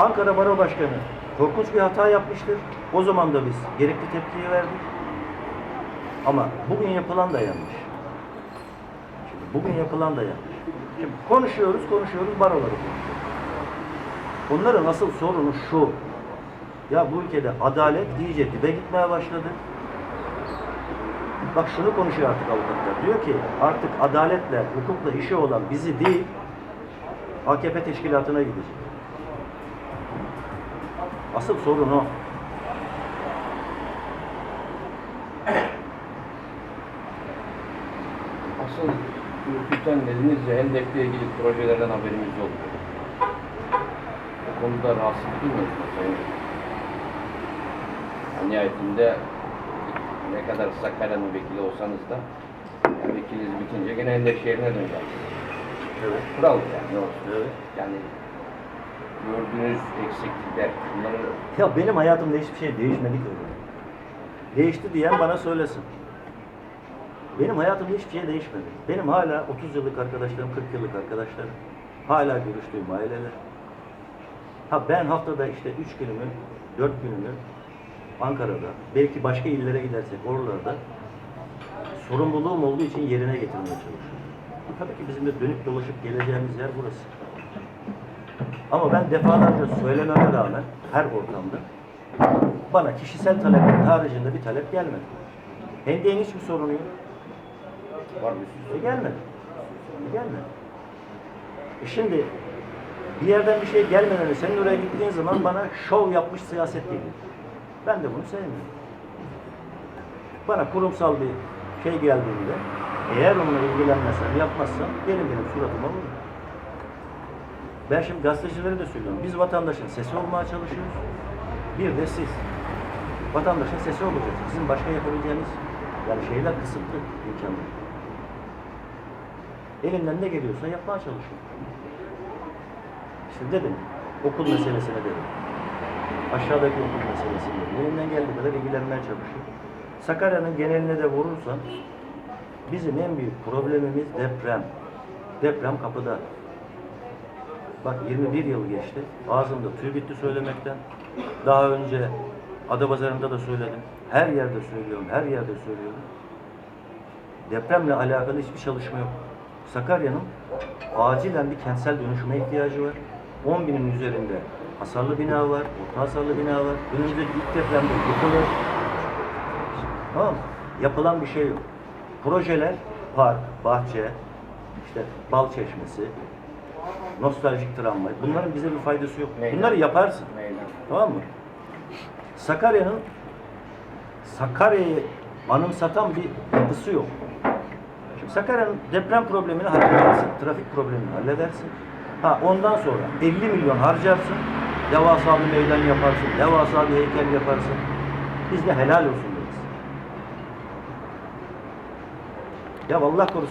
Ankara Baro Başkanı korkunç bir hata yapmıştır. O zaman da biz gerekli tepkiyi verdik. Ama bugün yapılan da yanlış. Şimdi bugün yapılan da yanlış. Şimdi konuşuyoruz, konuşuyoruz, baroları konuşuyoruz. Onların asıl sorunu şu. Ya bu ülkede adalet iyice dibe gitmeye başladı. Bak şunu konuşuyor artık avukatlar. Diyor ki artık adaletle, hukukla işi olan bizi değil, AKP teşkilatına gidecek. Asıl sorun o. Asıl ürküten dediniz ya Hendek'le ilgili projelerden haberimiz yok. Bu konuda rahatsızlık duymuyorsunuz Sayın. Yani nihayetinde ne kadar Sakarya'nın vekili olsanız da yani vekiliniz bitince gene Hendek şehrine döneceksiniz. Evet. Kural yani ne olsun. Evet. Yani gördüğünüz eksiklikler bunları Ya benim hayatımda hiçbir şey değişmedi ki öyle. Değişti diyen bana söylesin. Benim hayatımda hiçbir şey değişmedi. Benim hala 30 yıllık arkadaşlarım, 40 yıllık arkadaşlarım. Hala görüştüğüm aileler. Ha ben haftada işte 3 günümü, 4 günümü Ankara'da, belki başka illere gidersek oralarda sorumluluğum olduğu için yerine getirmeye çalışıyorum. Tabii ki bizim de dönüp dolaşıp geleceğimiz yer burası. Ama ben defalarca söylememe rağmen her ortamda bana kişisel taleplerin haricinde bir talep gelmedi. Hendeğin hiçbir sorunu yok. var bir E gelmedi. E gelmedi. E şimdi bir yerden bir şey gelmeden senin oraya gittiğin zaman bana şov yapmış siyaset geliyor. Ben de bunu sevmiyorum. Bana kurumsal bir şey geldiğinde eğer onunla ilgilenmezsem, yapmazsam benim benim suratıma vurur. Ben şimdi gazetecilere de söylüyorum. Biz vatandaşın sesi olmaya çalışıyoruz. Bir de siz. Vatandaşın sesi olacağız. Bizim başka yapabileceğimiz yani şeyler kısıtlı imkanlar. Elimden ne geliyorsa yapmaya çalışıyorum. İşte dedim, okul meselesine dedim. Aşağıdaki okul meselesine dedim. Elimden geldiği kadar ilgilenmeye çalışıyorum. Sakarya'nın geneline de vurursan bizim en büyük problemimiz deprem. Deprem kapıda. Bak 21 yıl geçti. Ağzımda tüy bitti söylemekten. Daha önce Adapazarı'nda da söyledim. Her yerde söylüyorum, her yerde söylüyorum. Depremle alakalı hiçbir çalışma yok. Sakarya'nın acilen bir kentsel dönüşüme ihtiyacı var. 10 binin üzerinde hasarlı bina var, orta hasarlı bina var. Önümüzdeki ilk depremde yıkılır. Tamam? Yapılan bir şey yok. Projeler, park, bahçe, işte bal çeşmesi, nostaljik tramvay. Bunların bize bir faydası yok. Meydan. Bunları yaparsın. Meydan. Tamam mı? Sakarya'nın Sakarya'yı anımsatan bir yapısı yok. Şimdi Sakarya'nın deprem problemini halledersin, trafik problemini halledersin. Ha ondan sonra 50 milyon harcarsın, devasa bir meydan yaparsın, devasa bir heykel yaparsın. Biz de helal olsun deriz. Ya Allah korusun